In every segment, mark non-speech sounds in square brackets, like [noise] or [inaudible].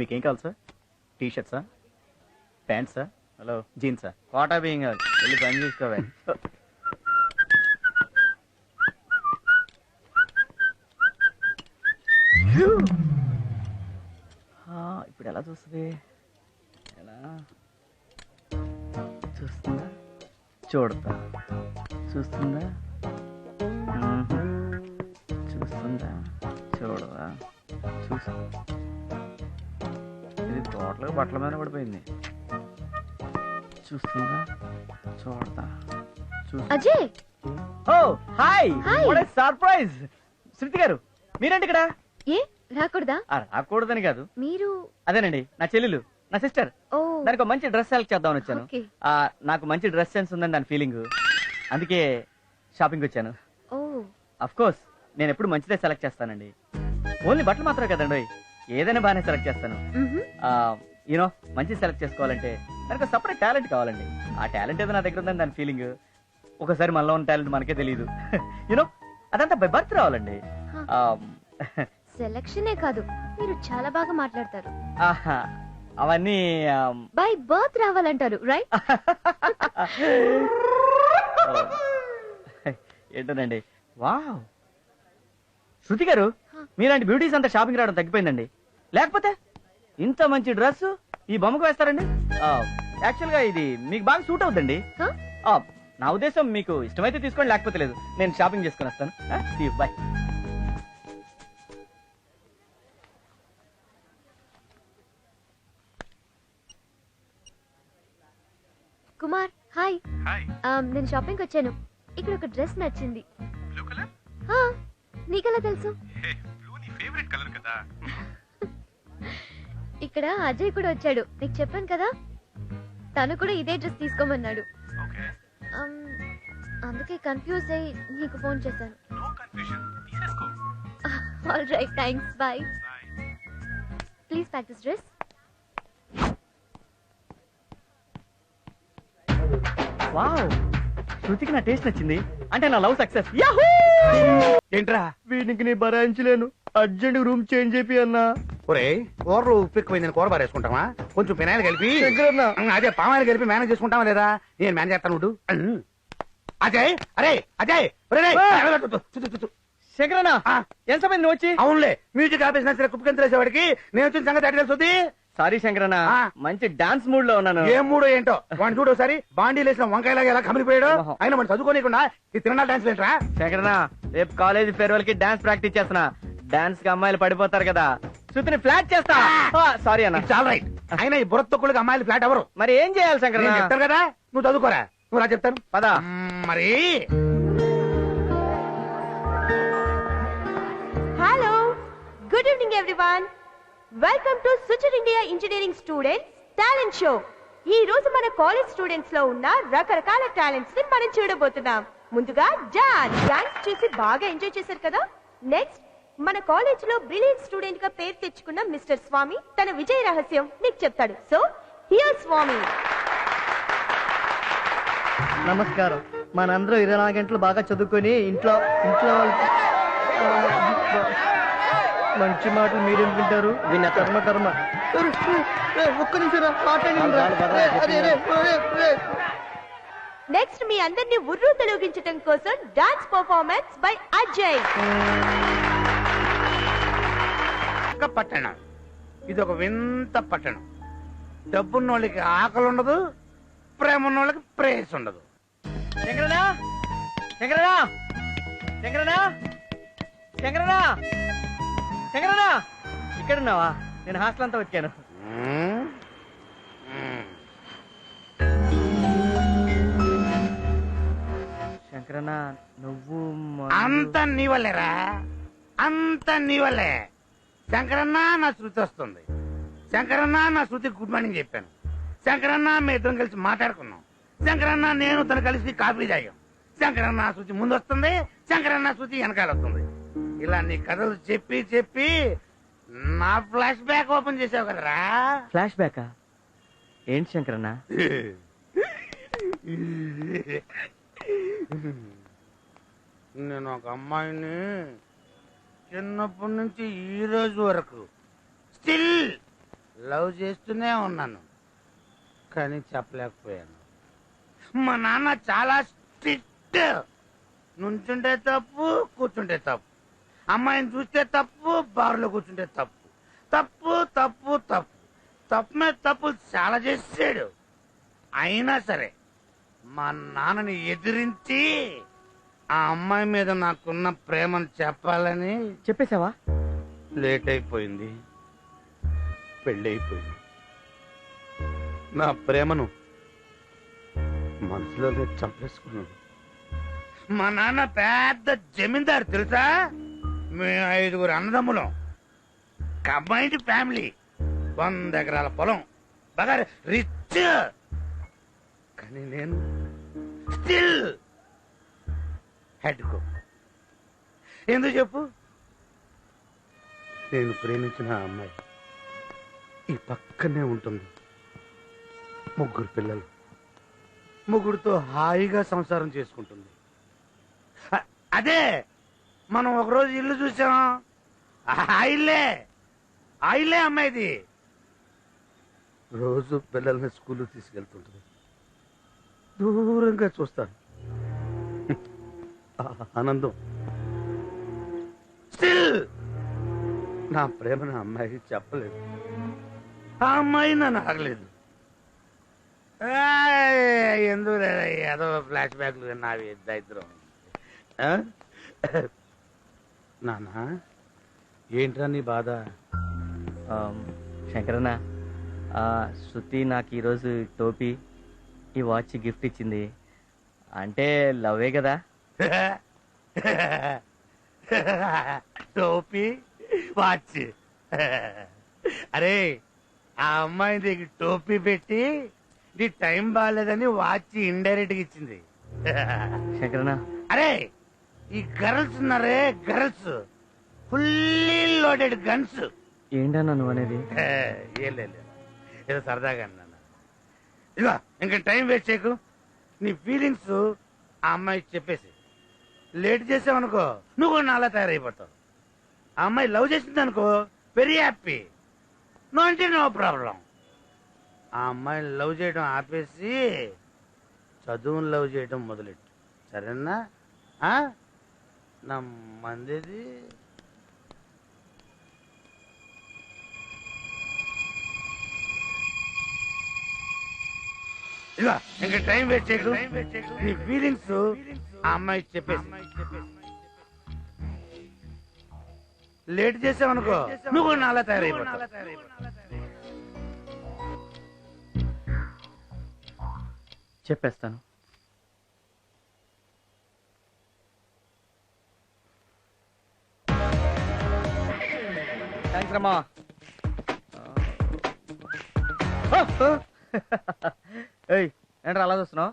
మీకేం కావాలి sir? T షర్ట్సా ప్యాంట్సా? హలో. జీన్సా? కోటా బియ్యం కావాలి వెళ్ళి పని చూసుకోవాలి ఇప్పుడు ఎలా చూస్తుంది? ఎలా? చూస్తుందా? చూడతా. చూస్తుందా. చూస్తుందా? చూడదా చూసు ఇది టోటల్గా బట్టల మీద పడిపోయింది. చూస్తుందా చూసు Ajay! Oh hi. Surprise Shruti గారు మీరేంటి ఇక్కడ? ఏ రాకూడదా? రాకూడదని కాదు. మీరు? అదేనండి నా చెల్లెలు నా సిస్టర్ ఓ. దానికి మంచి డ్రెస్ సెలెక్ట్ చేద్దామని వచ్చాను. నాకు మంచి డ్రెస్ సెన్స్ ఉందని దాని ఫీలింగ్ అందుకే షాపింగ్ వచ్చాను. ఓ. అఫ్ కోర్స్ నేను ఎప్పుడు మంచిదే సెలెక్ట్ చేస్తానండి. ఓన్లీ బట్టలు మాత్రమే కదండి ఏదైనా బాగానే సెలెక్ట్ చేస్తాను. యూనో మంచి సెలెక్ట్ చేసుకోవాలంటే దానికి సపరేట్ టాలెంట్ కావాలండి. ఆ టాలెంట్ ఏదో నా దగ్గర ఉందని దాని ఫీలింగ్ ఒకసారి మనలో ఉన్న టాలెంట్ మనకే తెలియదు యూనో [laughs] అదంతా బై బర్త్ రావాలండి. సెలక్షనే కాదు మీరు చాలా బాగా మాట్లాడతారు. ఆహా, అవన్నీ బై బర్త్ రావాలంటారు రైట్ [laughs] ఏంటోనండి వావ్. శృతి గారు. మీలాంటి బ్యూటీస్ అంతా షాపింగ్ రావడం తగ్గిపోయిందండి. లేకపోతే? ఇంత మంచి డ్రెస్ ఈ బొమ్మకు వేస్తారండి? యాక్చువల్గా ఇది మీకు బాగా సూట్ అవుతుందండి నా ఉద్దేశం మీకు ఇష్టమైతే తీసుకోండి లేకపోతే లేదు. నేను షాపింగ్ చేసుకుని వస్తాను. Bye Kumar hi. హాయ్. నేను షాపింగ్ వచ్చాను. ఇక్కడ ఒక డ్రెస్ నచ్చింది. Blue colour? హా, నీకెలా తెలుసు? హే బ్లూ నీ ఫేవరెట్ కలర్ కదా. ఇక్కడ అజయ్ కూడా వచ్చాడు. నీకు చెప్పాను కదా? తను కూడా ఇదే డ్రెస్ తీసుకోమన్నాడు. ఓకే. Um, అందుకే కన్ఫ్యూజ్ అయ్యి నీకు ఫోన్ చేశాను. All right thanks bye please pack this dress wow శృతికి నా టేస్ట్ నచ్చింది. అంటే నా లవ్ సక్సెస్ ఏంట్రా? వీడికి నీ భరాయించలేను అర్జెంట్ రూమ్ చేంజ్ చెప్పి అన్నా. ఒరే కూరలు ఉప్పు ఎక్కువైందని కూర బారేసుకుంటావా కొంచెం పినాయిలు కలిపి అదే పామాయిలు కలిపి మేనేజ్ చేసుకుంటావా లేదా? నేను మేనేజ్ చేస్తాను ఉండు. అజయ్ అరే అజయ్. శంకరన్న ఆ. ఎంత సమయం నువ్వు వచ్చి? అవునులే మ్యూజిక్ ఆఫీస్ నచ్చిన కుప్పకెంతలేసేవాడికి నేను వచ్చిన సంగతి అడిగి తెలుస్తుంది సారీ శంకరన్న. మంచి డాన్స్ మూడ్లో ఉన్నాను. ఏం మూడో ఏంటో? వాడిని చూడు ఒకసారి. బాండీ లేసిన వంకాయలాగా ఎలా కమిలిపోయాడు. అయినా మనం చదువుకోనికుండా ఈ తిరణాల డాన్స్ ఏంట్రా? శంకరన్న రేపు కాలేజ్ ఫేర్వెల్కి డాన్స్ ప్రాక్టీస్ చేస్తున్నా. డాన్స్కి అమ్మాయిలు పడిపోతారు కదా. శృతిని ఫ్లాట్ చేస్తా. సారీ అన్న. చాలా రైట్ అయినా ఈ బుర్ర తొక్కులకి అమ్మాయిలు ఫ్లాట్ ఎవరు మరి ఏం చేయాలి నేను శంకరన్న చెప్తాను కదా నువ్వు చదువుకోరా. నువ్వు రా చెప్తాను. పద. మరి? Hello good evening everyone welcome to సుచర్ India engineering students talent show ఈ రోజు మన కాలేజ్ స్టూడెంట్స్లో ఉన్న రకరకాల టాలెంట్స్ని మనం చూడబోతున్నాం. ముందుగా డాన్స్ డాన్స్ చూసి బాగా ఎంజాయ్ చేశారు కదా? నెక్స్ట్ మన కాలేజ్లో బ్రిలియంట్ స్టూడెంట్గా పేరు తెచ్చుకున్న మిస్టర్ స్వామి తన విజయ రహస్యం నీకు చెప్తాడు. So here Swami. నమస్కారం. మనందరం ఇరవై నాలుగు గంటలు బాగా చదువుకొని ఇంట్లో ఇంట్లో ఆ, మంచి మాటలు మీరేం వింటారు విన్న కర్మ కర్మ. ఒక్క నిమిషం రా, మాట్లాడండి రా. అరే, అరే, అరే, అరే. నెక్స్ట్ మీ అందరినీ ఉర్రు తొలగించడం కోసం డాన్స్ పర్ఫార్మెన్స్ బై అజయ్ ఒక పట్టణం. ఇది ఒక వింత పట్టణం. డబ్బున్న వాళ్ళకి ఆకలి ఉండదు ప్రేమ ఉన్న వాళ్ళకి ప్రేస్ ఉండదు శంకరనా శంకరనా శంకరనా శంకరనా శంకరనా ఇక్కడ ఉన్నావా నేను హాస్టల్ అంతా వచ్చాను. శంకరనా నువ్వు అంత నీ వల్లేరా అంత నీ వల్లే. శంకరన్న నా శృతి వస్తుంది. శంకరన్న నా శృతి గుడ్ మార్నింగ్ చెప్పాను. శంకరన్న మీ ఇద్దరం కలిసి మాట్లాడుకున్నాం. శంకరన్న నేను తను కలిసి కాఫీ తాగాం. శంకరన్న శృతి ముందు వస్తుంది. శంకరన్న శృతి వెనకాల వస్తుంది. ఇలా నీ కథలు చెప్పి చెప్పి నా ఫ్లాష్ బ్యాక్ ఓపెన్ చేసావు కదరా. ఫ్లాష్ బ్యాకా? ఏంటి శంకరన్నా? నేను ఒక అమ్మాయిని చిన్నప్పటి నుంచి ఈ రోజు వరకు స్టిల్ లవ్ చేస్తూనే ఉన్నాను. కానీ చెప్పలేకపోయాను. మా నాన్న చాలా స్ట్రిక్ట్. నుంచుంటే తప్పు కూర్చుంటే తప్పు. అమ్మాయిని చూస్తే తప్పు బారులో కూర్చుంటే తప్పు. తప్పు తప్పు తప్పు. తప్పు మీద తప్పులు చాలా చేసాడు అయినా సరే మా నాన్నని ఎదిరించి ఆ అమ్మాయి మీద నాకున్న ప్రేమను చెప్పాలని చెప్పేశావా? లేట్ అయిపోయింది పెళ్ళైపోయింది. నా ప్రేమను మనసులోనే చంపేసుకున్నాను. మా నాన్న పెద్ద జమీందారు తెలుసా? మేము ఐదుగురు అన్నదమ్ములం. Combined family. వంద ఎకరాల పొలం. బాగా రిచ్. కానీ నేను స్టిల్ హెడ్ ఎందుకు చెప్పు? నేను ప్రేమించిన అమ్మాయి ఈ పక్కనే ఉంటుంది. ముగ్గురు పిల్లలు. ముగ్గురితో హాయిగా సంసారం చేసుకుంటుంది. అదే మనం ఒకరోజు ఇల్లు చూసాం. ఆ ఇల్లే. ఆ ఇల్లే అమ్మాయిది. రోజు పిల్లల్ని స్కూల్ తీసుకెళ్తుంటుంది. దూరంగా చూస్తాను. ఆనందం. స్టిల్ నా ప్రేమ నా అమ్మాయికి చెప్పలేదు. ఆ అమ్మాయి నన్ను అడగలేదు. ఎందుకు ఏదో ఫ్లాష్ బ్యాక్లు నావి దరిద్రం. నానా ఏంట్రా నీ బాధ? ఆమ్, శంకరన్న ఆ, శృతి నాకు ఈరోజు టోపీ ఈ వాచ్ గిఫ్ట్ ఇచ్చింది. అంటే లవ్వే కదా? టోపీ వాచ్. అరే ఆ అమ్మాయి దగ్గర టోపీ పెట్టి నీ టైం బాగాలేదని వాచ్ ఇండైరెక్ట్గా ఇచ్చింది అరే ఈ గర్ల్స్ ఉన్నారే గర్ల్స్. Fully loaded guns. ఏంటన్నా నువ్వు అనేది? ఏం లేదు. ఏదో సరదాగా అన్నాను ఇదిగో ఇంకా టైం వేస్ట్ చేయకు. నీ ఫీలింగ్స్ ఆ అమ్మాయికి చెప్పేసి లేట్ చేసావనుకో నువ్వు కూడా నాలా తయారైపోతావు. ఆ అమ్మాయి లవ్ చేసింది అనుకో వెరీ హ్యాపీ నో అంటే నో ప్రాబ్లం ఆ అమ్మాయిని లవ్ చేయడం ఆపేసి చదువుని లవ్ చేయడం మొదలెట్టు. సరేనా? నమ్మందిది. ఇదిగో ఇంకా టైం వేస్ట్ చేయకు. నీ ఫీలింగ్స్ ఆ అమ్మాయి చెప్పేసి. లేట్ చేసావనుకో నువ్వు కూడా నాలా తయారైపోతావు. చెప్పేస్తాను. థ్యాంక్స్ రమ్మా [laughs] ఏయ్ ఏంట్రా అలా చూస్తున్నావు?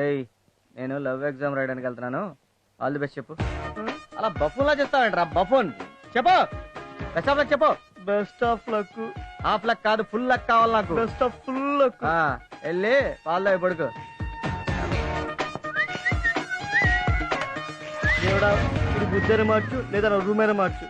ఏయ్ నేను లవ్ ఎగ్జామ్ రాయడానికి వెళ్తున్నాను. ఆల్ ది బెస్ట్ చెప్పు. అలా బఫూన్లా చెప్తావేంట్రా బఫూన్. చెప్పు. బెస్ట్ ఆఫ్ లక్ చెప్పు. Best of luck half luck కాదు ఫుల్ లక్ కావాలి నాకు. బెస్ట్ ఆఫ్ ఫుల్ లక్ వెళ్ళి పాల్లో పడుకో. దేవుడా ఇది బుద్ధని మార్చు లేదా నా రూమ్ అయినా మార్చు?